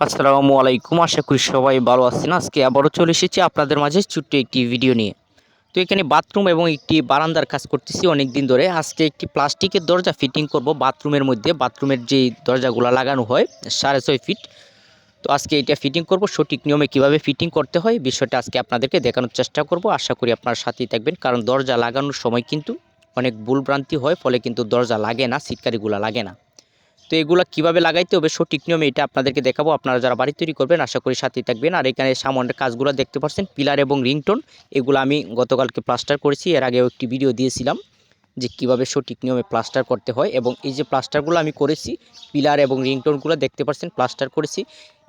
আসসালামু আলাইকুম, আশা করি সবাই ভালো আছেন। আজকে আবারও চলে এসেছি আপনাদের মাঝে ছোট্ট একটি ভিডিও নিয়ে। তো এখানে বাথরুম এবং একটি বারান্দার কাজ করতেছি অনেক দিন ধরে। আজকে একটি প্লাস্টিকের দরজা ফিটিং করব বাথরুমের মধ্যে। বাথরুমের যেই দরজাগুলো লাগানো হয়, সাড়ে ছয় ফিট তো আজকে এটা ফিটিং করব, সঠিক নিয়মে কীভাবে ফিটিং করতে হয়, বিষয়টা আজকে আপনাদেরকে দেখানোর চেষ্টা করব। আশা করি আপনার সাথেই থাকবেন, কারণ দরজা লাগানোর সময় কিন্তু অনেক ভুলভ্রান্তি হয়, ফলে কিন্তু দরজা লাগে না সিটকারিগুলো লাগে না। তো এগুলো কীভাবে লাগাইতে হবে সঠিক নিয়মে এটা আপনাদেরকে দেখাবো। আপনারা যারা বাড়ি তৈরি করবেন, আশা করি সাথেই থাকবেন। আর এখানে সামনের কাজগুলো দেখতে পাচ্ছেন, পিলার এবং রিংটোন, এগুলো আমি গতকালকে প্লাস্টার করেছি। এর আগেও একটি ভিডিও দিয়েছিলাম যে কীভাবে সঠিক নিয়মে প্লাস্টার করতে হয় এবং এই যে প্লাস্টারগুলো আমি করেছি, পিলার এবং রিংটোনগুলো দেখতে পাচ্ছেন, প্লাস্টার করেছি।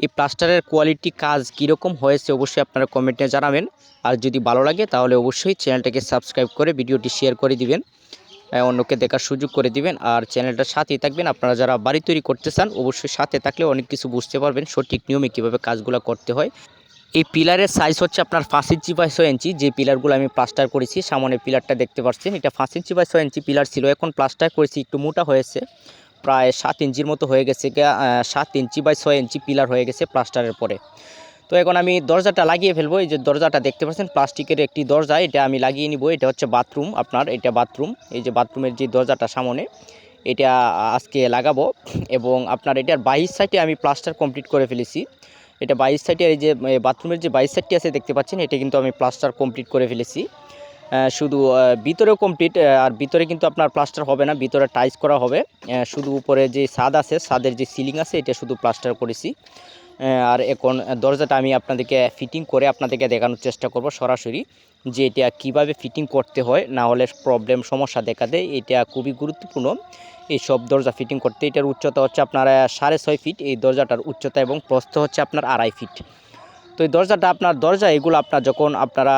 এই প্লাস্টারের কোয়ালিটি কাজ কীরকম হয়েছে অবশ্যই আপনারা কমেন্টে জানাবেন। আর যদি ভালো লাগে তাহলে অবশ্যই চ্যানেলটাকে সাবস্ক্রাইব করে ভিডিওটি শেয়ার করে দিবেন। অন্যকে দেখার সুযোগ করে দিবেন আর চ্যানেলটার সাথেই থাকবেন। আপনারা যারা বাড়ি তৈরি করতে চান, অবশ্যই সাথে থাকলে অনেক কিছু বুঝতে পারবেন সঠিক নিয়মে কীভাবে কাজগুলো করতে হয়। এই পিলারের সাইজ হচ্ছে আপনার পাঁচ ইঞ্চি বাই ছয় ইঞ্চি। যে পিলারগুলো আমি প্লাস্টার করেছি, সামনে পিলারটা দেখতে পাচ্ছেন। এটা পাঁচ ইঞ্চি বাই ছয় ইঞ্চি পিলার ছিল। এখন প্লাস্টার করেছি, একটু মোটা হয়েছে। প্রায় সাত ইঞ্চির মতো হয়ে গেছে সাত ইঞ্চি বাই ছয় ইঞ্চি পিলার হয়ে গেছে প্লাস্টারের পরে। তো এখন আমি দরজাটা লাগিয়ে ফেলব, এই যে দরজাটা দেখতে পাচ্ছেন, প্লাস্টিকের একটি দরজা, এটা আমি লাগিয়ে নিব, এটা হচ্ছে বাথরুম আপনার, এটা বাথরুম, এই যে বাথরুমের যে দরজাটা সামনে, এটা আজকে লাগাবো, এবং আপনার এটার বাইশ সাইডে আমি প্লাস্টার কমপ্লিট করে ফেলেছি, এটা বাইশ সাইডে, এই যে বাথরুমের যে বাইশ সাইডটি আছে দেখতে পাচ্ছেন, এটা কিন্তু আমি প্লাস্টার কমপ্লিট করে ফেলেছি শুধু ভিতরেও কমপ্লিট আর ভিতরে কিন্তু আপনার প্লাস্টার হবে না, ভিতরে টাইস করা হবে শুধু উপরে যে ছাদ আছে ছাদের যে সিলিং আছে, এটা শুধু প্লাস্টার করেছি আর এখন দরজাটা আমি আপনাদেরকে ফিটিং করে আপনাদেরকে দেখানোর চেষ্টা করব সরাসরি যে এটা কীভাবে ফিটিং করতে হয়, না হলে প্রবলেম সমস্যা দেখা দেয়। এটা খুবই গুরুত্বপূর্ণ। এই সব দরজা ফিটিং করতে, এটার উচ্চতা হচ্ছে আপনার সাড়ে ছয় ফিট এই দরজাটার উচ্চতা এবং প্রস্থ হচ্ছে আপনার আড়াই ফিট তো এই দরজাটা আপনার, দরজা এগুলো আপনার যখন আপনারা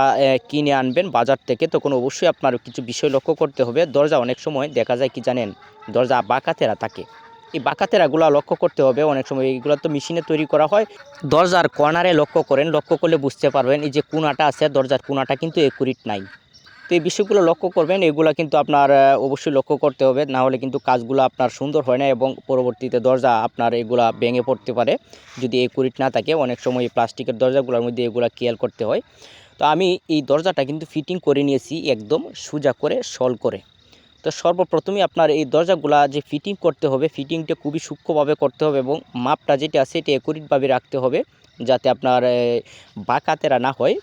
কিনে আনবেন বাজার থেকে, তখন অবশ্যই আপনার কিছু বিষয় লক্ষ্য করতে হবে। দরজা অনেক সময় দেখা যায় কি জানেন, দরজা বাঁকাতেরা থাকে। এই বাঁকাতেরাগুলো লক্ষ্য করতে হবে। অনেক সময় এইগুলো তো মেশিনে তৈরি করা হয়। দরজার কর্নারে লক্ষ্য করেন, লক্ষ্য করলে বুঝতে পারবেন এই যে কোনাটা আছে, দরজার কোনাটা কিন্তু একুরিট নাই। তো এই বিষয়গুলো লক্ষ্য করবেন, এগুলো কিন্তু আপনার অবশ্যই লক্ষ্য করতে হবে, না হলে কিন্তু কাজগুলো আপনার সুন্দর হয় না এবং পরবর্তীতে দরজা আপনার এগুলা ভেঙে পড়তে পারে, যদি একুরিট না থাকে। অনেক সময় এই প্লাস্টিকের দরজাগুলোর মধ্যে এগুলো খেয়াল করতে হয়। তো আমি এই দরজাটা কিন্তু ফিটিং করে নিয়েছি, একদম সোজা করে সল করে। তো সর্বপ্রথমে আপনার এই দরজাগুলা যে ফিটিং করতে হবে ফিটিংটা খুবই সূক্ষ্মভাবে করতে হবে এবং মাপটা যেটা আছে এটা একুরিটভাবে রাখতে হবে যাতে আপনার বাঁকাতেরা না হয়।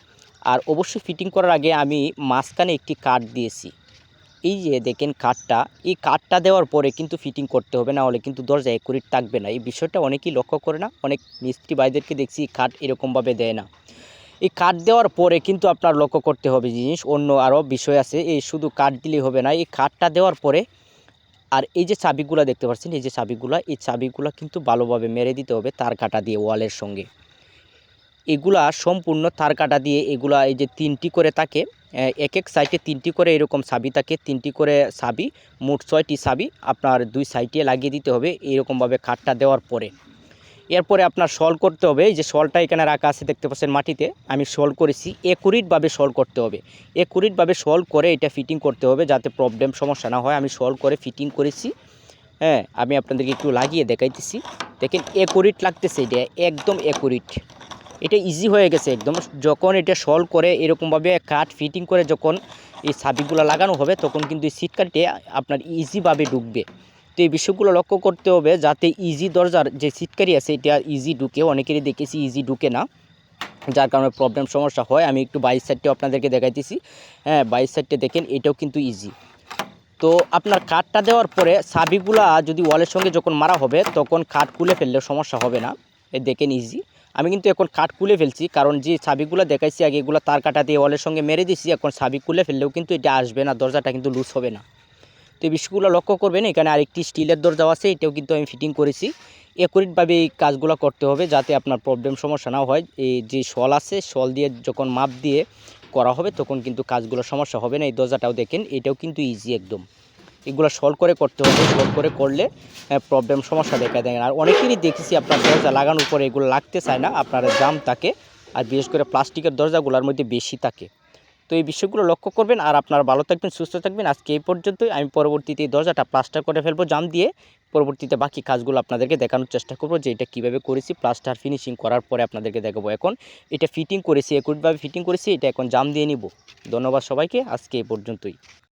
আর অবশ্যই ফিটিং করার আগে আমি মাঝখানে একটি কাঠ দিয়েছি। এই যে দেখেন কাঠটা এই কাঠটা দেওয়ার পরে কিন্তু ফিটিং করতে হবে, না হলে কিন্তু দরজা একুরিট থাকবে না। এই বিষয়টা অনেকেই লক্ষ্য করে না, অনেক মিস্ত্রি ভাইদেরকে দেখছি কাঠ এরকমভাবে দেয় না। এই কাঠ দেওয়ার পরে কিন্তু আপনার লক্ষ্য করতে হবে জিনিস, অন্য আরও বিষয় আছে। এই শুধু কাঠ দিলেই হবে না, এই কাঠটা দেওয়ার পরে আর এই যে চাবিগুলো দেখতে পাচ্ছেন, এই যে চাবিগুলো, এই চাবিগুলো কিন্তু ভালোভাবে মেরে দিতে হবে তার কাটা দিয়ে, ওয়ালের সঙ্গে। এগুলা সম্পূর্ণ তার কাটা দিয়ে, এগুলা এই যে তিনটি করে থাকে এক এক সাইডে তিনটি করে এরকম সাবি থাকে, তিনটি করে সাবি মোট ছয়টি সাবি আপনার দুই সাইডে লাগিয়ে দিতে হবে, এরকমভাবে কাঠটা দেওয়ার পরে। এরপরে আপনার সল করতে হবে। এই যে সলটা এখানে রাখা আছে দেখতে পাচ্ছেন মাটিতে। আমি সল করেছি একুরিটভাবে সল করতে হবে। একুরিটভাবে সল করে এটা ফিটিং করতে হবে যাতে প্রবলেম সমস্যা না হয়। আমি সল করে ফিটিং করেছি। হ্যাঁ আমি আপনাদেরকে একটু লাগিয়ে দেখাইতেছি। দেখেন, একুরিট লাগতেছে এটা, একদম একুরিট। এটা ইজি হয়ে গেছে একদম। যখন এটা সল করে এরকমভাবে কাঠ ফিটিং করে যখন এই সাবিগুলো লাগানো হবে, তখন কিন্তু এই কাটে আপনার ইজিভাবে ঢুকবে। তো এই বিষয়গুলো লক্ষ্য করতে হবে যাতে ইজি দরজার যে সিটকারি আছে, এটা ইজি ঢুকে, অনেকেরই দেখেছি ইজি ঢুকে না। যার কারণে প্রবলেম সমস্যা হয়। আমি একটু বাইশ সাইডটা আপনাদেরকে দেখাইতেছি। হ্যাঁ বাইশ সাইডটা দেখেন, এটাও কিন্তু ইজি তো আপনার কাঠটা দেওয়ার পরে সাবিগুলা যদি ওয়ালের সঙ্গে যখন মারা হবে, তখন কাঠ খুলে ফেললে সমস্যা হবে না। এ দেখেন ইজি আমি কিন্তু এখন কাঠ খুলে ফেলছি, কারণ যে সাবিগুলো দেখাইছি আগে, এগুলো তার কাটা দিয়ে ওয়ালের সঙ্গে মেরে দিছি, এখন সাবি খুলে ফেললেও কিন্তু এটা আসবে না, দরজাটা কিন্তু লুজ হবে না। তো এই বিষয়গুলো লক্ষ্য করবেন, এখানে আরেকটি স্টিলের দরজাও আছে, এটাও কিন্তু আমি ফিটিং করেছি। একুরিটভাবে এই কাজগুলো করতে হবে যাতে আপনার প্রবলেম সমস্যা না হয়। এই যে শল আছে, শল দিয়ে যখন মাপ দিয়ে করা হবে, তখন কিন্তু কাজগুলো সমস্যা হবে না। এই দরজাটাও দেখেন, এটাও কিন্তু ইজি একদম। এগুলো সলভ করে করতে হবে সলভ করে করলে প্রবলেম সমস্যা দেখা দেয়। আর অনেকেরই দেখেছি আপনার দরজা লাগানোর পরে এগুলো লাগতে চায় না, আপনার জাম থাকে, আর বিশেষ করে প্লাস্টিকের দরজাগুলোর মধ্যে বেশি থাকে। তো এই বিষয়গুলো লক্ষ্য করবেন আর আপনারা ভালো থাকবেন, সুস্থ থাকবেন। আজকে এই পর্যন্তই। আমি পরবর্তীতে দরজাটা প্লাস্টার করে ফেলব, জাম দিয়ে পরবর্তীতে বাকি কাজগুলো আপনাদেরকে দেখানোর চেষ্টা করব যে এটা কীভাবে করেছি। প্লাস্টার ফিনিশিং করার পরে আপনাদেরকে দেখাবো এখন। এটা ফিটিং করেছি একুটভাবে ফিটিং করেছি, এটা এখন জাম দিয়ে নিব। ধন্যবাদ সবাইকে। আজকে এই পর্যন্তই।